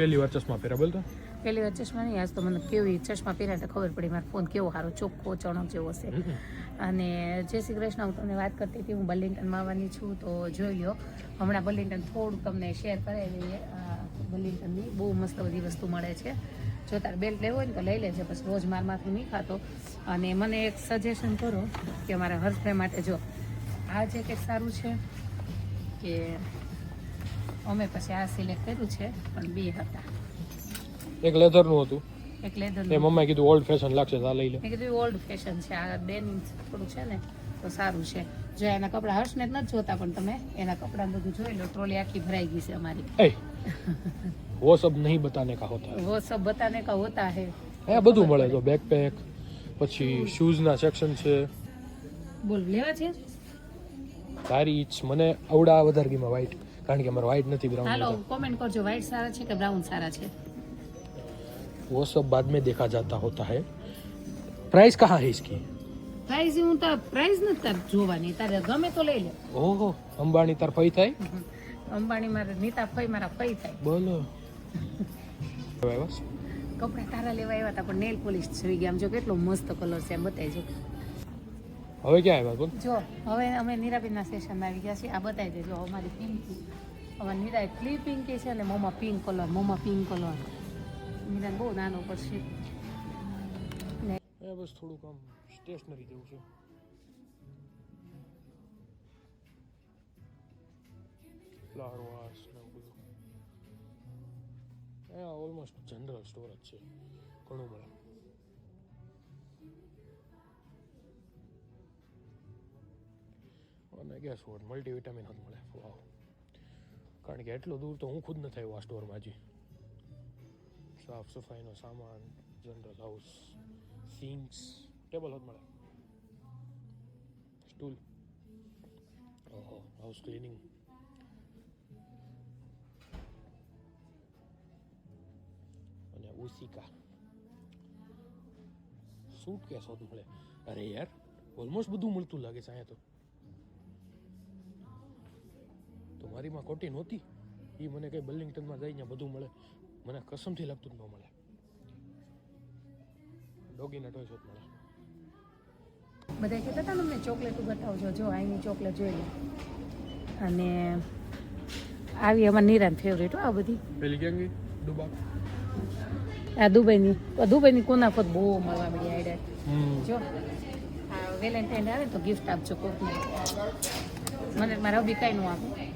પહેલી વાર ચશ્મા પહેર્યા બોલ તો. પહેલી વાર ચશ્મા નહીં આજ તો મને કેવી ચશ્મા પહેર્યા તો ખબર પડી. મારો ફોન કેવો સારો ચોખ્ખો ચણક જેવો છે. અને જય શ્રી કૃષ્ણ હું તમને વાત કરતી હતી હું બલિંગટનમાં આવવાની છું તો જોઈ લો હમણાં બલિંગટન થોડું તમને શેર કરાવી દઈએ. આ બલિંગટનની બહુ મસ્ત બધી વસ્તુ મળે છે. જો તારે બેલ્ટ લેવો હોય ને તો લઈ લેજે પછી રોજ માર માથું નહીં ખાતો. અને મને એક સજેશન કરો કે મારા હસબન્ડ માટે જો આ જેકેટ સારું છે કે અમે પછી આ સિલેક્ટ કર્યું છે પણ બે હતા. એક લેધરનું હતું. એક લેધરનું એ મમ્માએ કીધું ઓલ્ડ ફેશન લાગશે આ લઈ લે. મેં કીધું ઓલ્ડ ફેશન છે આ બેન થોડું છે ને તો સારું છે. જો એના કપડાં હર્ષને જ નથી જોતા પણ તમે એના કપડાં બધું જોઈ લો ટ્રોલી આખી ભરાઈ ગઈ છે અમારી. वो सब नहीं बताने का होता है वो सब बताने का होता है એ બધું મળે તો બેકપેક પછી શૂઝના સેક્શન છે. બોલ લેવા છે? તારી ઈચ્છ મને અવડા વધારગીમાં વાઈટ કારણ કે મારે વ્હાઈટ નથી હાલો બ્રાઉન કોમેન્ટ કરજો વ્હાઈટ સારા છે કે બ્રાઉન સારા છે वो सब बाद में देखा जाता होता है प्राइस कहाँ है इसकी પ્રાઇઝ હું તાર પ્રાઇઝ નથી તાર જોવાની તારે ગમે તો લઈ લે ઓહો અંબાણી તાર ફઈ થાય અંબાણી મારે નીતા ફઈ મારા ફઈ થાય બોલો આવ્યા કપડાં તારા લેવા આવ્યા હતા પણ નેલ પોલિશ જોઈ ગયા આમ જો કેટલો મસ્ત કલર છે આમ બતાવી હવે ક્યાં આવ્યા બોલ? જો હવે અમે નીરાબેનના સેશનમાં આવી ગયા છીએ. આ બતાવી દેજો અમારી પિંકી અમારી નીરા એટલી પિંકી છે ને મોમાં પિંક કલર મોમાં પિંક કલર નીરા બહુ નાનો પડશે. ને એ બસ થોડુંક આમ સ્ટેશનરી જેવું છે. ફ્લાવર વાસ ને બધું. એ ઓલમોસ્ટ જનરલ સ્ટોર જ છે ઘણું મળે. અને ગેસ વોટ મલ્ટીવિટામિન જ મળે. વાવ કારણ કે એટલું દૂર તો હું ખુદ નથી આવ્યો આ સ્ટોરમાં હજી. સાફ સફાઈનો સામાન જનરલ હાઉસ સિંક્સ ટેબલ હોત મળે. સ્ટૂલ ઓહો હાઉસ ક્લિનિંગ અને ઉસિકા સૂટ કેસ હોત મળે. અરે યાર ઓલમોસ્ટ બધું મળતું લાગે છે અહીંયા તો. તો મારી માં કોટી નહોતી. એ મને કંઈ બર્લિંગ્ટનમાં જઈને બધું મળે. મને કસમથી લાગતું જ ન મળે. ડોગીના ટોય શોપ મળે બધા કહેતા હતા ને અમને ચોકલેટ બતાવજો જો અહીંની ચોકલેટ જોઈ લે. અને આવી અમારી નિરાન ફેવરેટ આ બધી. પેલી ગઈ? ડુબા આ દુબઈની. દુબઈની કોના પર બહુ મળવા મળી આઈડિયા જો વેલેન્ટાઇન આવે તો ગિફ્ટ આપજો કોકને. મને મારા બી કાંઈ ન આપે.